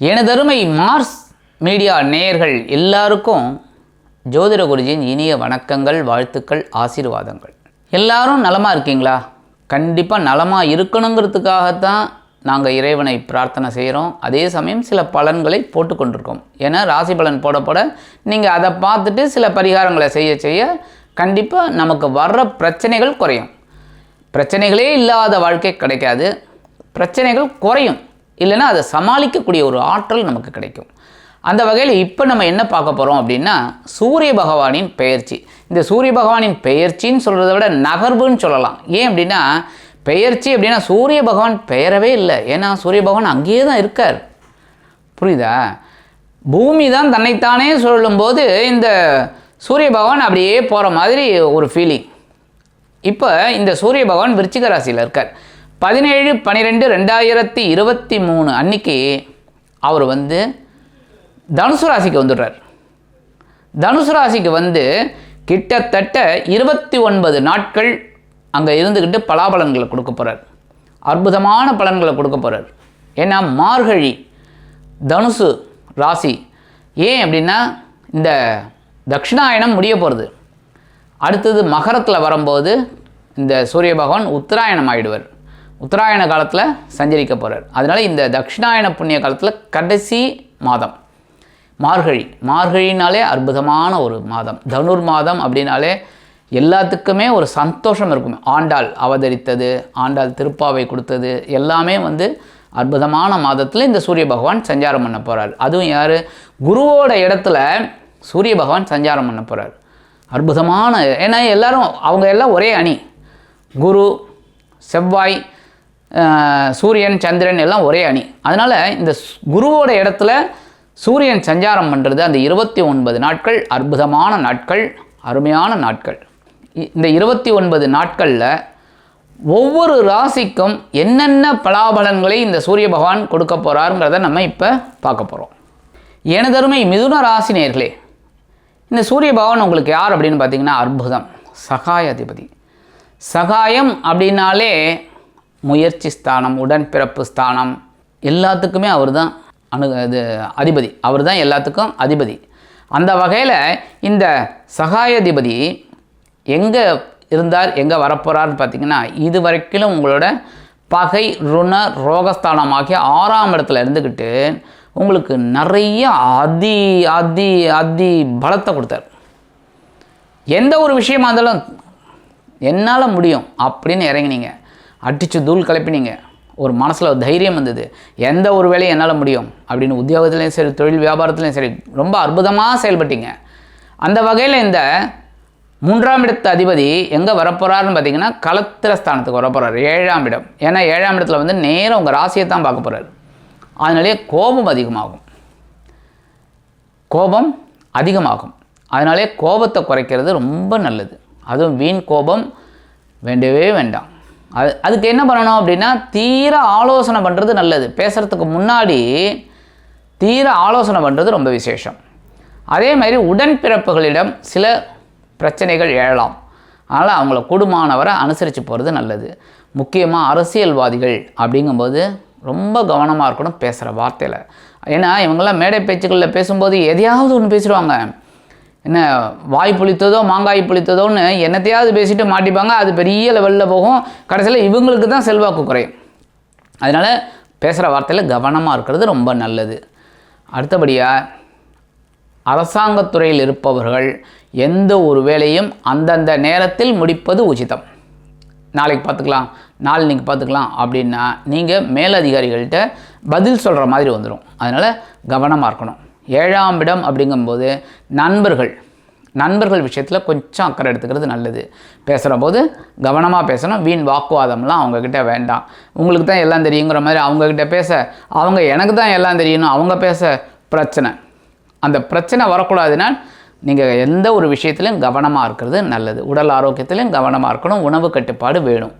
எனதருமை Mars media நேயர்கள் எல்லாருக்கும் ஜோதிட குருஜியின் இனிய வணக்கங்கள் வாழ்த்துக்கள் ஆசீர்வாதங்கள். எல்லாரும் நலமாக இருக்கீங்களா? கண்டிப்பாக நலமாக இருக்கணுங்கிறதுக்காகத்தான் நாங்கள் இறைவனை பிரார்த்தனை செய்கிறோம் அதே சமயம் சில பலன்களை போட்டுக்கொண்டிருக்கோம் ஏன்னா ராசி பலன் போட போட நீங்கள் அதை பார்த்துட்டு சில பரிகாரங்களை செய்ய செய்ய கண்டிப்பாக நமக்கு வர்ற பிரச்சனைகள் குறையும். பிரச்சனைகளே இல்லாத வாழ்க்கை கிடைக்காது. பிரச்சனைகள் குறையும். இல்லைன்னா அதை சமாளிக்கக்கூடிய ஒரு ஆற்றல் நமக்கு கிடைக்கும். அந்த வகையில் இப்போ நம்ம என்ன பார்க்க போகிறோம் அப்படின்னா சூரிய பகவானின் பெயர்ச்சி. இந்த சூரிய பகவானின் பெயர்ச்சின்னு சொல்கிறத விட நகர்வுன்னு சொல்லலாம். ஏன் அப்படின்னா பெயர்ச்சி அப்படின்னா சூரிய பகவான் பெயரவே இல்லை. ஏன்னா சூரிய பகவான் அங்கேயே தான் இருக்கார். புரியுதா? பூமி தான் தன்னைத்தானே சொல்லும்போது இந்த சூரிய பகவான் அப்படியே போகிற மாதிரி ஒரு ஃபீலிங் இப்போ இந்த சூரிய பகவான் விருச்சிக ராசியில் இருக்கார். பதினேழு பன்னிரெண்டு ரெண்டாயிரத்தி இருபத்தி மூணு அன்னைக்கு அவர் வந்து தனுசு ராசிக்கு வந்துடுறார். தனுசு ராசிக்கு வந்து கிட்டத்தட்ட இருபத்தி ஒன்பது நாட்கள் அங்கே இருந்துக்கிட்டு பலாபலன்களை கொடுக்க போகிறார் அற்புதமான பலன்களை கொடுக்க போகிறார் ஏன்னா மார்கழி தனுசு ராசி ஏன் அப்படின்னா இந்த தட்சிணாயனம் முடிய போகிறது அடுத்தது மகரத்தில் வரும்போது இந்த சூரிய பகவான் உத்தராயணம் ஆயிடுவார். உத்தராயண காலத்தில் சஞ்சரிக்க போகிறார் அதனால் இந்த தட்சிணாயன புண்ணிய காலத்தில் கடைசி மாதம். மார்கழி. மார்கழினாலே அற்புதமான ஒரு மாதம். தனுர் மாதம் அப்படின்னாலே எல்லாத்துக்குமே ஒரு சந்தோஷம் இருக்கும். ஆண்டாள் அவதரித்தது ஆண்டாள் திருப்பாவை கொடுத்தது எல்லாமே வந்து அற்புதமான மாதத்தில் இந்த சூரிய பகவான் சஞ்சாரம் பண்ண போகிறார் அதுவும் யார்? குருவோட இடத்துல சூரிய பகவான் சஞ்சாரம் பண்ண போகிறார் அற்புதமான ஏன்னா எல்லாரும் அவங்க எல்லாம் ஒரே அணி. குரு செவ்வாய் சூரியன் சந்திரன் எல்லாம் ஒரே அணி. அதனால் இந்த ஸ்- குருவோட இடத்துல சூரியன் சஞ்சாரம் பண்ணுறது அந்த இருபத்தி ஒன்பது நாட்கள் அற்புதமான நாட்கள் அருமையான நாட்கள். இந்த இருபத்தி ஒன்பது நாட்களில் ஒவ்வொரு ராசிக்கும் என்னென்ன பலாபலன்களை இந்த சூரிய பகவான் கொடுக்க போகிறாருங்கிறத நம்ம இப்போ பார்க்க போகிறோம் எனதருமை மிதுன ராசி நேர்களே இந்த சூரிய பகவான் உங்களுக்கு யார் அப்படின்னு பார்த்தீங்கன்னா அற்புதம் சகாயாதிபதி. சகாயம் அப்படின்னாலே முயற்சி ஸ்தானம் உடன்பிறப்பு ஸ்தானம் எல்லாத்துக்குமே அவர் தான் அணு இது அதிபதி. அவர் தான் எல்லாத்துக்கும் அதிபதி. அந்த வகையில் இந்த சகாயாதிபதி எங்கே இருந்தார் எங்கே வரப்போகிறார்னு பார்த்தீங்கன்னா இது வரைக்கும் உங்களோட பகை ருண ரோகஸ்தானமாகிய ஆறாம் இடத்துல இருந்துக்கிட்டு உங்களுக்கு நிறைய அதி அதி அதி பலத்தை கொடுத்தார். எந்த ஒரு விஷயமா இருந்தாலும் என்னால் முடியும் அப்படின்னு இறங்கினீங்க. அடித்து தூள் கிளப்பினீங்க ஒரு மனசில் தைரியம் வந்தது. எந்த ஒரு வேலையும் என்னால் முடியும்? அப்படின்னு உத்தியோகத்துலேயும் சரி தொழில் வியாபாரத்துலேயும் சரி ரொம்ப அற்புதமாக செயல்பட்டீங்க. அந்த வகையில் இந்த மூன்றாம் இடத்து அதிபதி எங்கே வரப்போகிறாருன்னு பார்த்தீங்கன்னா களத்திர ஸ்தானத்துக்கு வரப்போகிறார் ஏழாம் இடம். ஏன்னா ஏழாம் இடத்துல வந்து நேரம் உங்கள் ராசியை தான் பார்க்க போகிறாரு அதனாலே கோபம் அதிகமாகும். கோபம் அதிகமாகும். அதனாலே கோபத்தை குறைக்கிறது ரொம்ப நல்லது. அதுவும் வீண் கோபம் வேண்டவே வேண்டாம். அது அதுக்கு என்ன பண்ணணும் அப்படின்னா தீர ஆலோசனை பண்ணுறது நல்லது. பேசுகிறதுக்கு முன்னாடி தீர ஆலோசனை பண்ணுறது ரொம்ப விசேஷம். அதே மாதிரி உடன்பிறப்புகளிடம் சில பிரச்சனைகள் எழலாம். அதனால் அவங்கள கூடுமானவரை அனுசரித்து போகிறது நல்லது. முக்கியமாக அரசியல்வாதிகள் அப்படிங்கும்போது ரொம்ப கவனமாக இருக்கணும் பேசுகிற வார்த்தையில். ஏன்னா இவங்கெல்லாம் மேடை பேச்சுக்களில் பேசும்போது எதையாவது ஒன்று பேசிடுவாங்க. என்ன வாய் புளித்ததோ மாங்காய் புளித்ததோன்னு என்னத்தையாவது பேசிட்டு மாட்டிப்பாங்க. அது பெரிய லெவலில் போகும். கடைசியில் இவங்களுக்கு தான் செல்வாக்கு குறையும். அதனால் பேசுகிற வார்த்தையில் கவனமாக இருக்கிறது ரொம்ப நல்லது. அடுத்தபடியாக அரசாங்கத்துறையில் இருப்பவர்கள் எந்த ஒரு வேலையும் அந்தந்த நேரத்தில் முடிப்பது உச்சிதம். நாளைக்கு பார்த்துக்கலாம் நாளைக்கு பார்த்துக்கலாம் அப்படின்னா நீங்கள் மேலதிகாரிகள்கிட்ட பதில் சொல்கிற மாதிரி வந்துடும் அதனால் கவனமாக இருக்கணும். ஏழாம் இடம் அப்படிங்கும்போது நண்பர்கள். நண்பர்கள் விஷயத்தில் கொஞ்சம் அக்கறை எடுத்துக்கிறது நல்லது. பேசுகிற போது கவனமாக பேசணும். வீண் வாக்குவாதம்லாம் அவங்கக்கிட்ட வேண்டாம். உங்களுக்கு தான் எல்லாம் தெரியுங்கிற மாதிரி அவங்கக்கிட்ட பேச அவங்க எனக்கு தான் எல்லாம் தெரியணும் அவங்க பேச பிரச்சனை. அந்த பிரச்சனை வரக்கூடாதுன்னா நீங்கள் எந்த ஒரு விஷயத்துலையும் கவனமாக இருக்கிறது நல்லது. உடல் ஆரோக்கியத்திலையும் கவனமாக இருக்கணும். உணவு கட்டுப்பாடு வேணும்.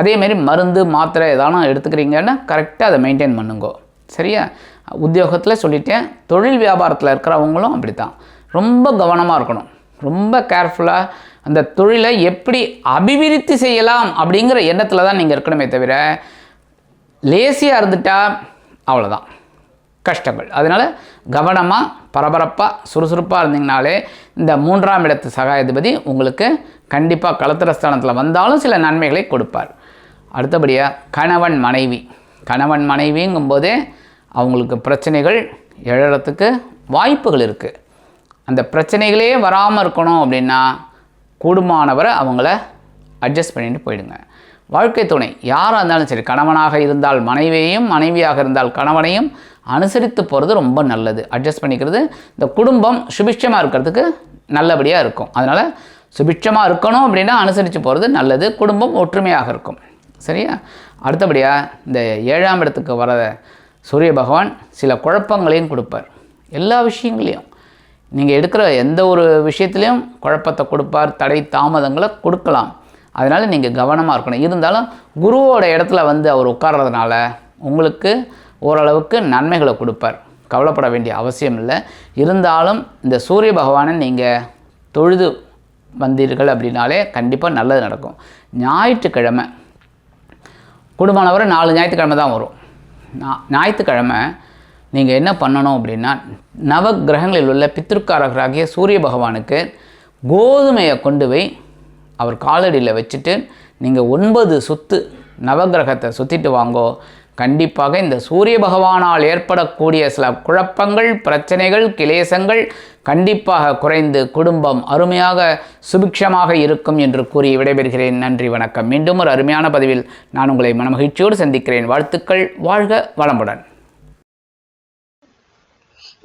அதேமாரி மருந்து மாத்திரை எதானும் எடுத்துக்கிறீங்கன்னா கரெக்டாக அதை மெயின்டைன் பண்ணுங்கோ. சரியா? உத்தியோகத்தில் சொல்லிட்டேன். தொழில் வியாபாரத்தில் இருக்கிறவங்களும் அப்படி தான் ரொம்ப கவனமாக இருக்கணும். ரொம்ப கேர்ஃபுல்லாக அந்த தொழிலை எப்படி அபிவிருத்தி செய்யலாம் அப்படிங்கிற எண்ணத்தில் தான் நீங்கள் இருக்கணுமே தவிர லேசியாக இருந்துட்டால் அவ்வளோதான் கஷ்டங்கள். அதனால் கவனமாக பரபரப்பாக சுறுசுறுப்பாக இருந்தீங்கனாலே இந்த மூன்றாம் இடத்து சகாயாதிபதி உங்களுக்கு கண்டிப்பாக கலத்திரஸ்தானத்தில் வந்தாலும் சில நன்மைகளை கொடுப்பார். அடுத்தபடியாக கணவன் மனைவி. கணவன் மனைவிங்கும்போதே அவங்களுக்கு பிரச்சனைகள் எழறதுக்கு வாய்ப்புகள் இருக்குது அந்த பிரச்சனைகளே வராமல் இருக்கணும் அப்படின்னா கூடுமானவரை அவங்கள அட்ஜஸ்ட் பண்ணிட்டு போயிடுங்க. வாழ்க்கை துணை யாராக இருந்தாலும் சரி கணவனாக இருந்தால் மனைவியையும் மனைவியாக இருந்தால் கணவனையும் அனுசரித்து போகிறது ரொம்ப நல்லது. அட்ஜஸ்ட் பண்ணிக்கிறது இந்த குடும்பம் சுபிட்சமாக இருக்கிறதுக்கு நல்லபடியாக இருக்கும். அதனால் சுபிட்சமாக இருக்கணும் அப்படின்னா அனுசரித்து போகிறது நல்லது குடும்பம் ஒற்றுமையாக இருக்கும். சரியா? அடுத்தபடியாக இந்த ஏழாம் இடத்துக்கு வர சூரிய பகவான் சில குழப்பங்களையும் கொடுப்பார். எல்லா விஷயங்களையும். நீங்கள் எடுக்கிற எந்த ஒரு விஷயத்துலையும் குழப்பத்தை கொடுப்பார் தடை தாமதங்களை கொடுக்கலாம். அதனால் நீங்கள் கவனமாக இருக்கணும். இருந்தாலும் குருவோட இடத்துல வந்து அவர் உட்கார்றதுனால உங்களுக்கு ஓரளவுக்கு நன்மைகளை கொடுப்பார். கவலைப்பட வேண்டிய அவசியம் இல்லை. இருந்தாலும் இந்த சூரிய பகவானை நீங்கள் தொழுது வந்தீர்கள் அப்படின்னாலே கண்டிப்பாக நல்லது நடக்கும். ஞாயிற்றுக்கிழமை. குடும்பமானவரை நாலு ஞாயிற்றுக்கிழமை தான் வரும். ஞாயிற்றுக்கிழமை நீங்கள் என்ன பண்ணணும் அப்படின்னா நவ கிரகங்களில் உள்ள பித்திருக்காரகராகிய சூரிய பகவானுக்கு கோதுமையை கொண்டு போய் அவர் காலடியில் வச்சுட்டு நீங்கள் ஒன்பது சுத்து நவகிரகத்தை சுற்றிட்டு வாங்கோ கண்டிப்பாக இந்த சூரிய பகவானால் ஏற்படக்கூடிய சில குழப்பங்கள் பிரச்சனைகள் கிளேசங்கள் கண்டிப்பாக குறைந்து குடும்பம் அருமையாக சுபிக்ஷமாக இருக்கும் என்று கூறி விடைபெறுகிறேன். நன்றி வணக்கம். மீண்டும் ஒரு அருமையான பதிவில் நான் உங்களை மனமகிழ்ச்சியோடு சந்திக்கிறேன். வாழ்த்துக்கள். வாழ்க வளமுடன்.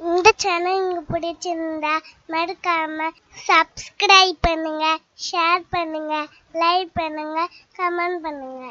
இந்த சேனல் உங்களுக்கு பிடிச்சிருந்தா மறக்காம சப்ஸ்கிரைப் பண்ணுங்க ஷேர் பண்ணுங்க லைக் பண்ணுங்க கமெண்ட் பண்ணுங்க.